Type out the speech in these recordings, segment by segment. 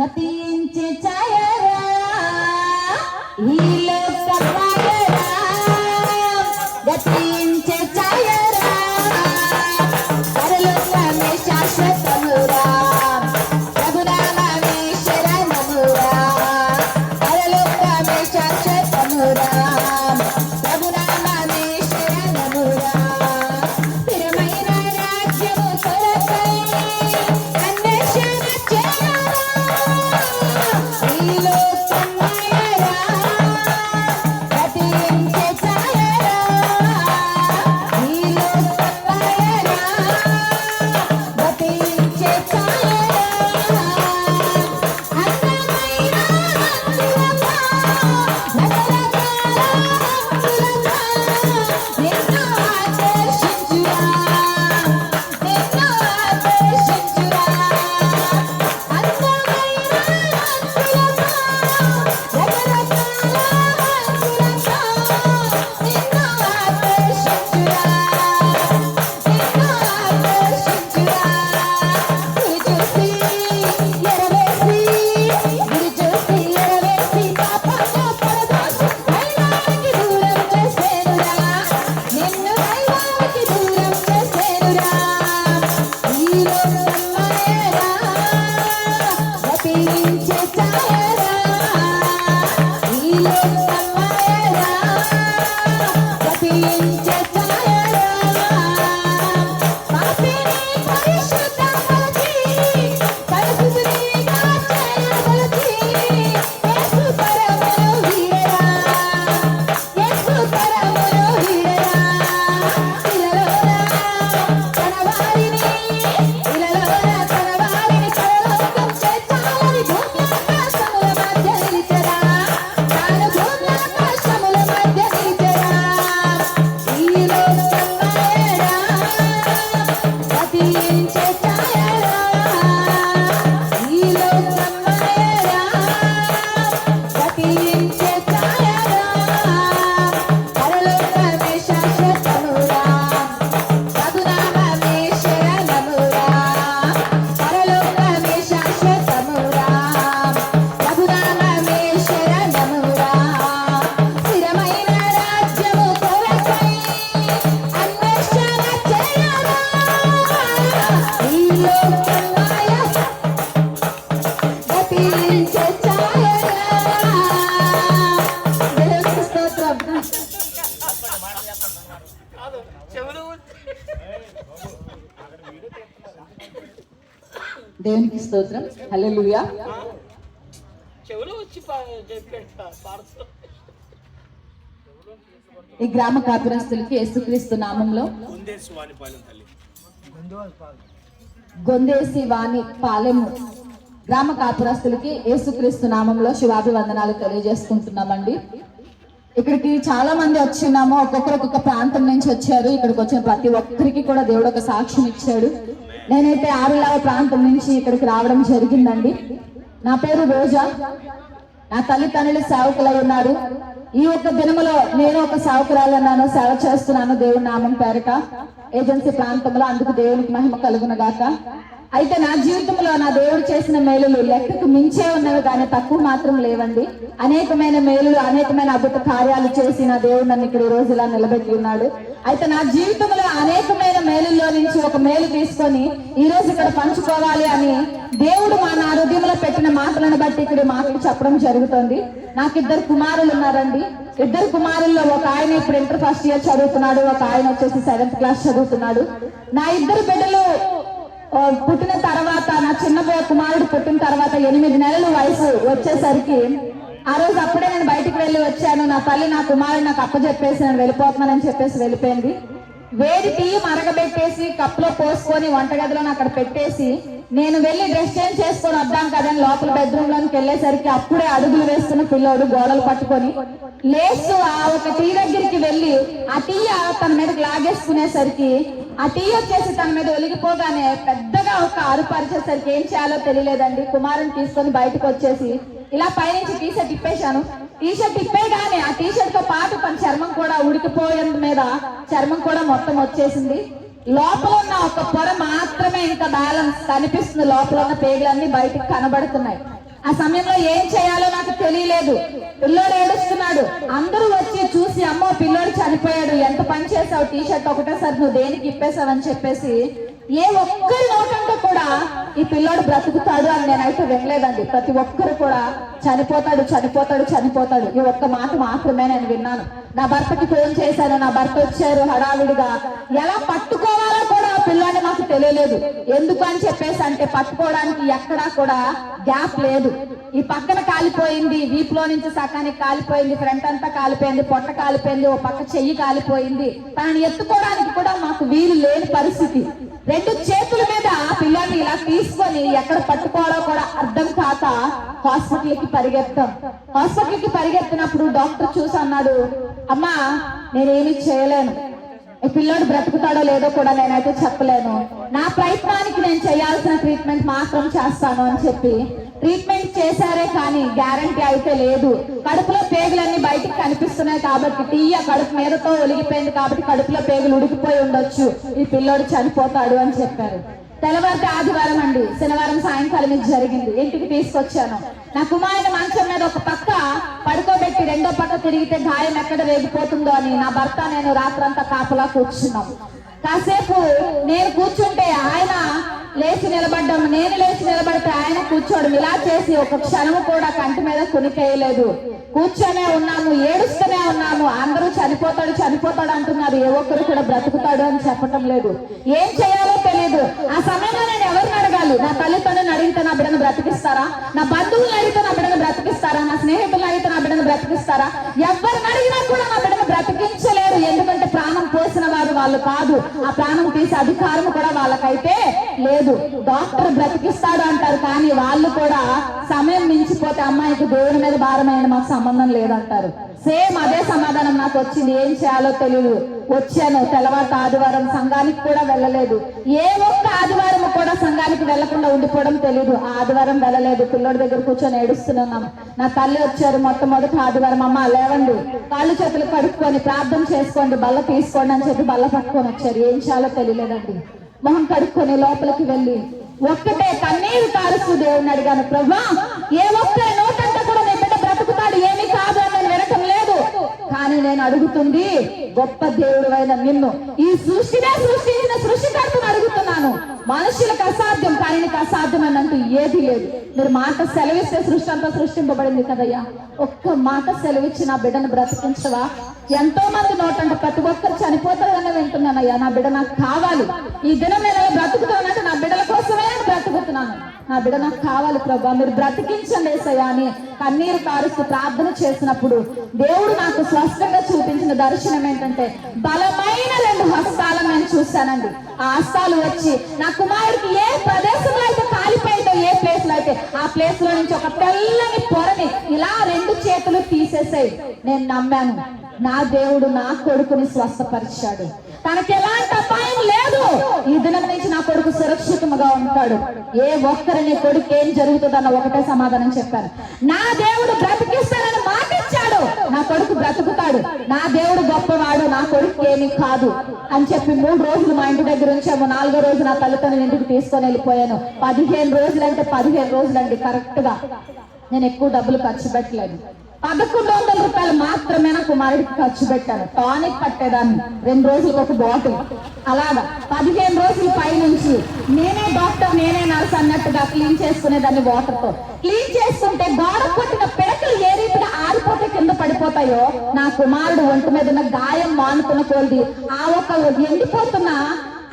గతించే ఛాయరా? ఈ స్తోత్రం. హల్లెలూయా. ఈ గ్రామ కాపురస్తులకి యేసుక్రీస్తు నామంలో గొందేసి వాణి పాలెం గ్రామ కాపురస్తులకి యేసుక్రీస్తు నామంలో శుభాభివందనాలు తెలియజేసుకుంటున్నామండి. ఇక్కడికి చాలా మంది వచ్చినాము ఒక్కొక్కరు ఒక్కొక్క ప్రాంతం నుంచి వచ్చారు. ఇక్కడికి వచ్చిన ప్రతి ఒక్కరికి కూడా దేవుడు ఒక సాక్ష్యం ఇచ్చాడు. నేనైతే ఆరులావ ప్రాంతం నుంచి ఇక్కడికి రావడం జరిగిందండి. నా పేరు రోజా. నా తల్లిదండ్రులు సేవకులై ఉన్నారు. ఈ ఒక్క దినములో నేను ఒక సేవకురాలన్నాను సేవ చేస్తున్నాను దేవుని నామం పేరట. ఏజెన్సీ ప్రాంతంలో అందుకు దేవునికి మహిమ కలుగునగాక. అయితే నా జీవితంలో నా దేవుడు చేసిన మేలులు లెక్కకు మించే ఉన్నవి కానీ తక్కువ మాత్రం లేవండి. అనేకమైన మేలులు అనేకమైన అద్భుత కార్యాలు చేసి నా దేవుడు నన్ను ఇక్కడ ఈ రోజు ఇలా నిలబెట్టి ఉన్నాడు. అయితే నా జీవితంలో అనేకమైన మేలుల్లో నుంచి ఒక మేలు తీసుకొని ఈ రోజు ఇక్కడ పంచుకోవాలి అని దేవుడు మా నా హృదయంలో పెట్టిన మాటలను బట్టి ఇక్కడ మాటలు చెప్పడం జరుగుతుంది. నాకు ఇద్దరు కుమారులు ఉన్నారండి. ఇద్దరు కుమారుల్లో ఒక ఆయన ఇప్పుడు ఇంటర్ ఫస్ట్ ఇయర్ చదువుతున్నాడు ఒక ఆయన వచ్చేసి సెవెంత్ క్లాస్ చదువుతున్నాడు. నా ఇద్దరు బిడ్డలు పుట్టిన తర్వాత నా చిన్న కుమారుడు పుట్టిన తర్వాత ఎనిమిది నెలలు వయసు వచ్చేసరికి ఆ రోజు అప్పుడే నేను బయటికి వెళ్ళి వచ్చాను. నా తల్లి నా కుమారుడు నాకు అప్పచెప్పేసి నేను వెళ్ళిపోతున్నానని చెప్పేసి వెళ్ళిపోయింది. వేడి టీ మరగబెట్టేసి కప్పులో పోసుకొని వంటగదిలో అక్కడ పెట్టేసి నేను వెళ్ళి డ్రెస్ చేంజ్ చేసుకొని వద్దాం కదని లోపల బెడ్రూమ్లోకి వెళ్ళేసరికి అప్పుడే అడుగులు వేస్తున్న పిల్లోడు గోడలు పట్టుకొని లేస్తూ ఆ ఒక టీ దగ్గరికి వెళ్ళి ఆ టీ తన మీదకి లాగేసుకునేసరికి ఆ టీ వచ్చేసి తన మీద ఒలిగిపోగానే పెద్దగా ఒక అరుపు అరిచేసరికి ఏం చేయాలో తెలియలేదండి. కుమారుని తీసుకొని బయటకు వచ్చేసి ఇలా పైనుంచి టీ షర్ట్ ఇప్పేశాను టీ షర్ట్ ఇప్పేగానే ఆ టీ షర్ట్తో పాటు తన చర్మం కూడా ఉడికిపోయేందు మీద చర్మం కూడా మొత్తం వచ్చేసింది. లోపల ఉన్న ఒక పొర మాత్రమే ఇంకా బ్యాలెన్స్ కనిపిస్తుంది. లోపల ఉన్న పేగులన్నీ బయటకు కనబడుతున్నాయి. ఆ సమయంలో ఏం చేయాలో నాకు తెలియలేదు. పిల్లోడు ఏడుస్తున్నాడు. అందరూ వచ్చి చూసి అమ్మో పిల్లోడు చనిపోయాడు. ఎంత పని చేసావు టీ షర్ట్ ఒకటేసారి నువ్వు దేనికి ఇప్పేసావని చెప్పేసి ఏ ఒక్కరి నోటంటే కూడా ఈ పిల్లోడు బ్రతుకుతాడు అని నేనైతే వినలేదండి. ప్రతి ఒక్కరు కూడా చనిపోతాడు చనిపోతాడు చనిపోతాడు. ఈ ఒక్క మాట మాత్రమే నేను విన్నాను. నా భర్తకి ఫోన్ చేశాను. నా భర్త వచ్చారు హడావిడిగా. ఎలా పట్టుకోవాలో కూడా ఆ పిల్లాన్ని తెలియలేదు. ఎందుకు అని చెప్పేసి అంటే పట్టుకోవడానికి ఎక్కడా కూడా గ్యాప్ లేదు. ఈ పక్కన కాలిపోయింది వీపులో నుంచి సకానికి కాలిపోయింది ఫ్రంట్ అంతా కాలిపోయింది పొట్ట కాలిపోయింది ఓ పక్క చెయ్యి కాలిపోయింది. తనని ఎత్తుకోవడానికి కూడా మాకు వీలు లేని పరిస్థితి. రెండు చేతుల మీద పిల్లల్ని ఇలా తీసుకొని ఎక్కడ పట్టుకోవాలో కూడా అర్థం కాక హాస్పిటల్కి పరిగెత్తాం. హాస్పిటల్కి పరిగెత్తినప్పుడు డాక్టర్ చూసి అన్నాడు అమ్మా నేనేమి చేయలేను. పిల్లోడు బ్రతుకుతాడో లేదో కూడా నేనైతే చెప్పలేను. నా ప్రయత్నానికి నేను చేయాల్సిన ట్రీట్మెంట్ మాత్రం చేస్తాను అని చెప్పి. ట్రీట్మెంట్ చేశారే కానీ గ్యారంటీ అయితే లేదు. కడుపులో పేగులన్నీ బయటికి కనిపిస్తున్నాయి కాబట్టి టీయ కడుపు మీదతో ఒలిగిపోయింది కాబట్టి కడుపులో పేగులు ఉడికిపోయి ఉండొచ్చు. ఈ పిల్లోడు చనిపోతాడు అని చెప్పారు. తెల్లవారితే ఆదివారం అండి. శనివారం సాయంకాలం ఇది జరిగింది. ఇంటికి తీసుకొచ్చాను. నా కుమారుని మంచం మీద ఒక పక్క పడుకోబెట్టి రెండో పక్క తిరిగితే గాయం ఎక్కడ రేగిపోతుందో అని నా భర్త నేను రాత్రంతా కాపలా కూర్చున్నాం. కాసేపు నేను కూర్చుంటే ఆయన లేచి నిలబడ్డం నేను లేచి నిలబడితే ఆయన కూర్చోడం ఇలా చేసి ఒక క్షణము కూడా కంటి మీద కునికేయలేదు. కూర్చొనే ఉన్నాము ఏడుస్తూనే ఉన్నాము. అందరూ చనిపోతాడు చనిపోతాడు అంటున్నారు. ఏ ఒక్కరు కూడా బ్రతుకుతాడు అని చెప్పటం లేదు. ఏం చేయాలో అడగాలి నా తల్లిదండ్రులను అడిగితే నా బిడ్డను బ్రతికిస్తారా? నా బంధువులను అడిగితే నా బిడ్డను బ్రతికిస్తారా? నా స్నేహితులను అడిగితే నా బిడ్డను బ్రతికిస్తారా? ఎవరిని అడిగినా కూడా నా బిడ్డను బ్రతికించలేరు. ఎందుకంటే ప్రాణం పోసిన వారు వాళ్ళు కాదు. ఆ ప్రాణం తీసే అధికారం కూడా వాళ్ళకైతే లేదు. డాక్టర్ బ్రతికిస్తాడు అంటారు. కానీ వాళ్ళు కూడా సమయం మించిపోతే అమ్మాయికి దేవుని మీద భారమైన మాకు సంబంధం లేదంటారు. సేమ్ అదే సమాధానం నాకు వచ్చింది. ఏం చేయాలో తెలియదు వచ్చాను. తెల్లవారు ఆదివారం సంఘానికి కూడా వెళ్ళలేదు. ఏ ఒక్క ఆదివారం కూడా సంఘానికి వెళ్ళకుండా ఉండిపోవడం తెలియదు ఆదివారం వెళ్ళలేదు. పిల్లోడి దగ్గర కూర్చొని ఏడుస్తున్నాం. నా తల్లి వచ్చారు మొట్టమొదటి ఆదివారం. అమ్మ లేవండి. కాళ్ళు చేతులు కడుక్కొని ప్రార్థన చేసుకోండి. బల్ల తీసుకోండి అని చెప్పి బల్ల పట్టుకొని వచ్చారు. ఏం చేయాలో తెలియలేదండి. మొహం కడుక్కొని లోపలికి వెళ్ళి ఒక్కటే కన్నీరు కారుస్తూ దేవుని అడిగాను. ప్రభా ఏ ఒక్క నోటంతా కూడా నీ బిడ్డ బ్రతుకుతాడు ఏమీ కాదు అని నేను వినటం లేదు ఆయన అడుగుతుంది గొప్ప దేవుడు అయిన నిన్ను. ఈ సృష్టినే సృష్టించిన సృష్టికర్తను అడుగుతున్నాను. మనుషులకు అసాధ్యం కానీ నీకు అన్నంటూ ఏది లేదు. మీరు మాట సెలవిస్తే సృష్టి అంతా సృష్టింపబడింది కదయ్యా. ఒక్క మాట సెలవిచ్చి నా బిడ్డను బ్రతికించవా? ఎంతో మంది నోటంట ప్రతి ఒక్కరు చనిపోతారని వింటున్నానయ్యా. నా బిడ్డ నాకు కావాలి. ఈ దినం నేను బ్రతుకుతానంటే నా బిడ్డల కోసమే నేను బ్రతుకుతున్నాను. నా బిడ్డ నాకు కావాలి ప్రభా. మీరు బ్రతికించండి వేసయ్యా అని కన్నీరు కారుస్తూ ప్రార్థన చేసినప్పుడు దేవుడు నాకు స్పష్టంగా చూపించిన దర్శనం ఏంటంటే బలమైన రెండు హస్తాలను నేను చూశానండి. ఆ హస్తాలు వచ్చి నా కుమారుడికి ఏ ప్రదేశంలో అయితే కాలిపోయిందో ఏ ప్లేస్లో అయితే ఆ ప్లేస్లో నుంచి ఒక తెల్లని పొరని ఇలా రెండు చేతులు తీసేసాయి. నేను నమ్మాను. నా దేవుడు నా కొడుకుని స్వస్థపరిచాడు. తనకి ఎలాంటి అపాయం లేదు. ఈ దినం నుంచి నా కొడుకు సురక్షితంగా ఉంటాడు. ఏ ఒక్కరిని కొడుకు ఏం జరుగుతుందన్న ఒకటే సమాధానం చెప్పాను. నా దేవుడు బ్రతికిస్తానని మాట ఇచ్చాడు నా కొడుకు బ్రతుకుతాడు. నా దేవుడు గొప్పవాడు నా కొడుకు ఏమీ కాదు అని చెప్పి మూడు రోజులు మా ఇంటి దగ్గర ఉంచాము. నాలుగో రోజు నా తల్లిదండ్రుల ఇంటికి తీసుకొని వెళ్ళిపోయాను. పదిహేను రోజులు అంటే పదిహేను రోజులు అండి కరెక్ట్గా నేను ఎక్కువ డబ్బులు ఖర్చు పెట్టలేదు. పదకొండు వందల రూపాయలు మాత్రమే నా కుమారుడికి ఖర్చు పెట్టాను. టానిక్ పట్టేదాన్ని. రెండు రోజులకు ఒక బాటిల్. అలాగా. పదిహేను రోజుల పై నుంచి నేనే డాక్టర్ నేనే నర్స్ అన్నట్టుగా క్లీన్ చేసుకునేదాన్ని వాటర్తో క్లీన్ చేసుకుంటే గోడ కొట్టిన పిడకలు ఏ రీతిగా ఆరిపోతే కింద పడిపోతాయో నా కుమారుడు ఒంటి మీద ఉన్న గాయం మానుకున్న కొలిది ఆ ఒక ఎండిపోతున్న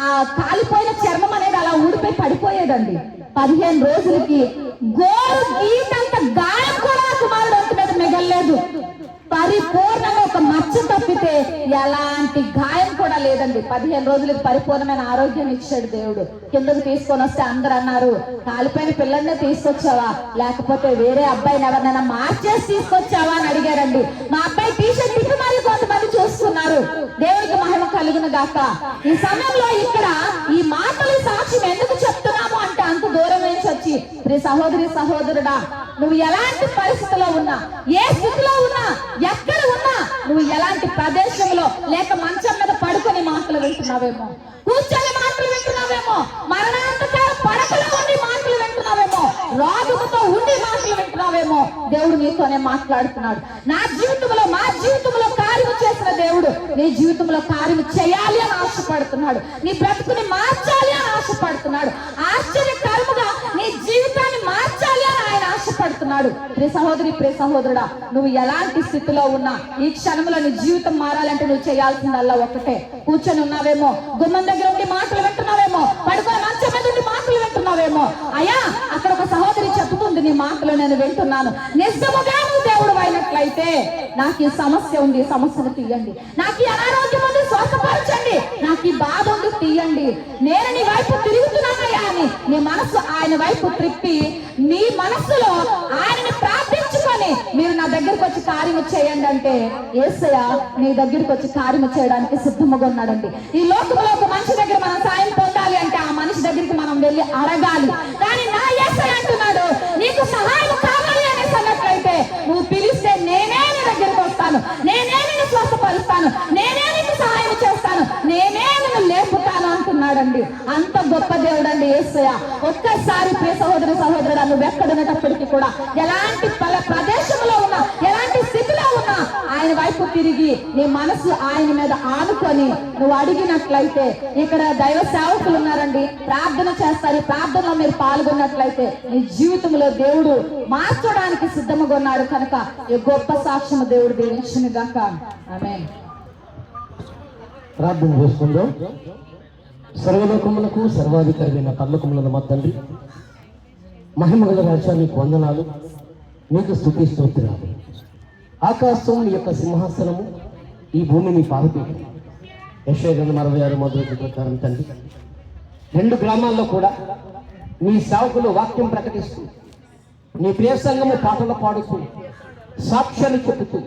ఆ కాలిపోయిన చర్మం అనేది అలా ఊడిపోయి పడిపోయేదండి. పదిహేను రోజులకి గోరు గీతంత గాయం పరిపూర్ణంగా ఒక మచ్చ తప్పితే ఎలాంటి గాయం కూడా లేదండి. పదిహేను రోజులకు పరిపూర్ణమైన ఆరోగ్యం ఇచ్చాడు దేవుడు. కిందకు తీసుకొని వస్తే అందరు అన్నారు కాలిపోయిన పిల్లల్నే తీసుకొచ్చావా? లేకపోతే వేరే అబ్బాయిని ఎవరినైనా మార్చేసి తీసుకొచ్చావా? అని అడిగారండి మా అబ్బాయి టీషర్ట్ తిప్పి మరి కొంతమంది చూస్తున్నారు. దేవుడికి మహిమ కలుగును గాక. ఈ సమయంలో ఇక్కడ ఈ మాటలు సాక్ష్యం ఎందుకు చెప్తున్నాము? అంటే అంత దూరం నుంచి వచ్చి సహోదరి సహోదరుడా నువ్వు ఎలాంటి పరిస్థితిలో ఉన్నా ఏ స్థితిలో ఎక్కడ ఉన్నా నువ్వు ఎలాంటి ప్రదేశంలో లేక మంచం మీద పడుకొని మాటలు వింటున్నావేమో? కూర్చొని మాటలు వింటున్నావేమో? మరణాంతకాల పడకలో ఉండి మాటలు వింటున్నావేమో? రోగముతో ఉండి మాటలు వింటున్నావేమో? దేవుడు నీతోనే మాట్లాడుతున్నాడు. నా జీవితంలో మా జీవితంలో కార్యం చేసిన దేవుడు నీ జీవితంలో కార్యం చేయాలి అని ఆశపడుతున్నాడు. నీ బ్రతుకుని మార్చాలి అని ఆశపడుతున్నాడు. ఆశ్చర్య ఆశపడుతున్నాడు ప్రియ సహోదరి ప్రియ సహోదరుడా నువ్వు ఎలాంటి స్థితిలో ఉన్నా ఈ క్షణంలో నీ జీవితం మారాలంటే నువ్వు చేయాల్సిందల్లా ఒకటే కూర్చొని ఉన్నావేమో గుమ్మం దగ్గర ఉండి మాటలు వింటున్నావేమో పడుకొని మంచం మీద ఉండి మాటలు వింటున్నావేమో. అయ్యా అక్కడ ఒక సహోదరి చెప్తుంది నీ మాటలు నేను వింటున్నాను. నిజముగా నువ్వు దేవుడు అయినట్లయితే నాకు ఈ సమస్య ఉంది సమస్యను తీయండి. నాకు ఈ అనారోగ్యం ఉంది స్వస్థపరచండి. నాకు ఈ బాధ ఉంది తీయండి. నేను నీ వైపు తిరుగుతున్నానయ్యా అని నీ మనసు ఆయన వైపు త్రిప్పి కార్యము చేయండి అంటే ఏసయ నీ దగ్గరికి వచ్చి కార్యము చేయడానికి సిద్ధముగా ఉన్నాడండి. ఈ లోకంలో ఒక మనిషి దగ్గర మనం సాయం పొందాలి అంటే ఆ మనిషి దగ్గరికి మనం వెళ్ళి అడగాలి. కానీ నా ఏసయ అంటున్నాడు నీకు సహాయం కావాలి అనే సన్నట్లయితే నువ్వు పిలిస్తే నేనే నీ దగ్గరికి వస్తాను. నేనే నిన్ను స్వస్థపరుస్తాను. నేనే నీకు సహాయం చేస్తాను. నేనే నిన్ను లేపుతాను అంటున్నాడండి. అంత గొప్ప దేవుడు అండి ఏసయ ఒక్కసారి ప్రియ సహోదరి సహోదరుడు నువ్వు ఎక్కడున్నప్పటికీ కూడా ఎలాంటి పల ప్రదేశంలో ఉన్నా ఎలాంటి స్థితిలో ఉన్నా ఆయన వైపు తిరిగి నీ మనసు ఆయన మీద ఆనుకొని నువ్వు అడిగినట్లయితే ఇక్కడ దైవ సేవకులు ఉన్నారండి. ప్రార్థన చేస్తారు. ఈ ప్రార్థనలో మీరు పాల్గొన్నట్లయితే నీ జీవితంలో దేవుడు మార్చడానికి సిద్ధముగా ఉన్నాడు. కనుక ఈ గొప్ప సాక్ష్యము దేవుడు దీవించును గాక ఆమె ప్రార్థన చేసుకుందాం సర్వలోకములకు సర్వాధికారైన పర్లోకములను మా తండ్రి మహిమగల రాజ్యానికి వందనాలు. మీకు స్థుతి స్తోత్రాలు. ఆకాశం నీ యొక్క సింహాసనము ఈ భూమిని పారుతుంది యశ్వగంధం అరవై ఆరు మొదటి ప్రకారం తండ్రి. రెండు గ్రామాల్లో కూడా నీ సేవకులు వాక్యం ప్రకటిస్తూ నీ ప్రియ సంఘము పాటలు పాడుతూ సాక్ష్యాలు చెబుతూ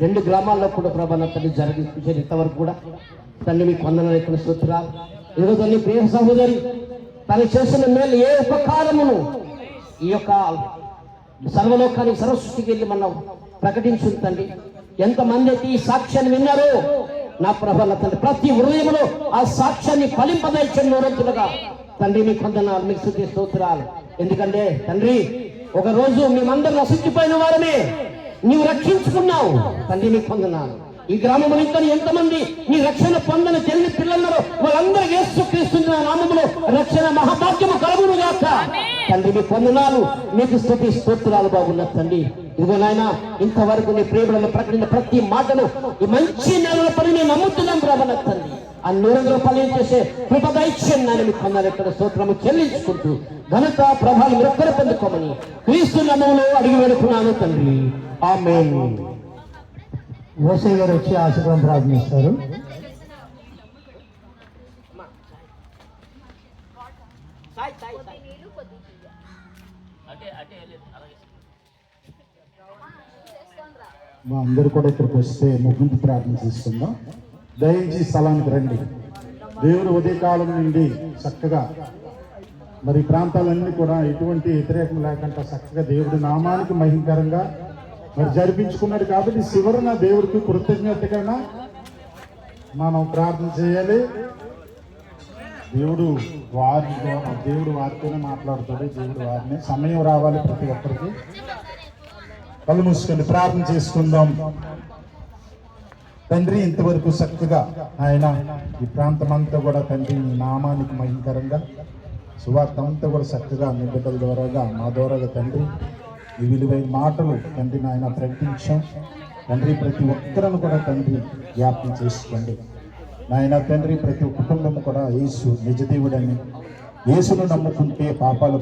రెండు గ్రామాల్లో కూడా ప్రభాన తల్లి జరిగించారు ఇంతవరకు కూడా తల్లి మీకు వందనాలు ఇక్కడ సూత్రాలు ఈరోజు నీ ప్రియ సహోదరి తను చేసిన మేలు ఏ ఉపకారమును ఈ యొక్క సర్వలోకానికి సర్వసృష్టికి వెళ్ళి మనం ప్రకటించుంది తండ్రి ఎంతమంది అయితే ఈ సాక్ష్యాన్ని విన్నారో నా ప్రభల తండ్రి ప్రతి హృదయంలో ఆ సాక్ష్యాన్ని ఫలింపదైచండి నోరంతులుగా తండ్రి మీకు వందనాలు మీకు స్థుతి స్తోత్రాలు. ఎందుకంటే తండ్రి ఒక రోజు మేమందరం నశించిపోయిన వారమే. నీవు రక్షించుకున్నావు. తండ్రి నీకు పొందనాలు ఈ గ్రామంలో ఇంకా ఎంతమంది నీ రక్షణ పొందని చెల్లి పిల్లలను వాళ్ళందరూ యేసుక్రీస్తు నా నామములో రక్షణ మహాభాగ్యము కలుగును గాక. తండ్రి మీ పొందనాలు నీకు స్థుతి స్తోత్రాలు బాగున్న తండ్రి ఇదిగో నాయన ఇంతవరకు నీ ప్రేమలను ప్రకటించిన ప్రతి మాటను ఈ మంచి నెలల పని నేను నమ్ముతున్నాం ప్రభన తండ్రి ఆ నూరంలో ఫలం చేసే కృపదైత్యం నాయన మీకు పొందాలి ఇక్కడ స్తోత్రము చెల్లించుకుంటూ ఘనత ప్రభావం మీరొక్కరు పొందుకోమని క్రీస్తు నమ్మంలో అడిగి వేడుకున్నాను తండ్రి ఆమె ఓసై గారు వచ్చి ఆశీర్వాదం ప్రార్థిస్తారు సాయి సాయి సాయి అంటే అంటే లేదు అలాగే మా అందరు కూడా ఇక్కడికి వస్తే ముగింపు ప్రార్థన చేసుకుందాం. దయించి స్థలానికి రండి. దేవుడు ఉదయకాలం నుండి చక్కగా మరి ప్రాంతాలన్నీ కూడా ఎటువంటి వ్యతిరేకం లేకుండా చక్కగా దేవుడి నామానికి మహిమకరంగా మరి జరిపించుకున్నాడు కాబట్టి చివరన దేవుడికి కృతజ్ఞతగా మనం ప్రార్థన చేయాలి. దేవుడు వారి దేవుడు వారితోనే మాట్లాడుతాడు. దేవుడు వారిని సమయం రావాలి ప్రతి ఒక్కరికి. కళ్ళు మూసుకొని ప్రార్థన చేసుకుందాం. తండ్రి ఇంతవరకు చక్కగా ఆయన ఈ ప్రాంతం అంతా కూడా తండ్రి నామానికి మహికరంగా సువార్త అంతా కూడా చక్కగా మీ బిడ్డల ద్వారాగా మా ద్వారాగా తండ్రి ఈ విలువైన మాటలు తండ్రి నాయన ప్రకటించాం. తండ్రి ప్రతి ఒక్కరిని కూడా తండ్రి జ్ఞాపకం చేసుకోండి. నాయన తండ్రి ప్రతి కుటుంబం కూడా యేసు నిజదేవుడని యేసును నమ్ముకుంటే పాపాలు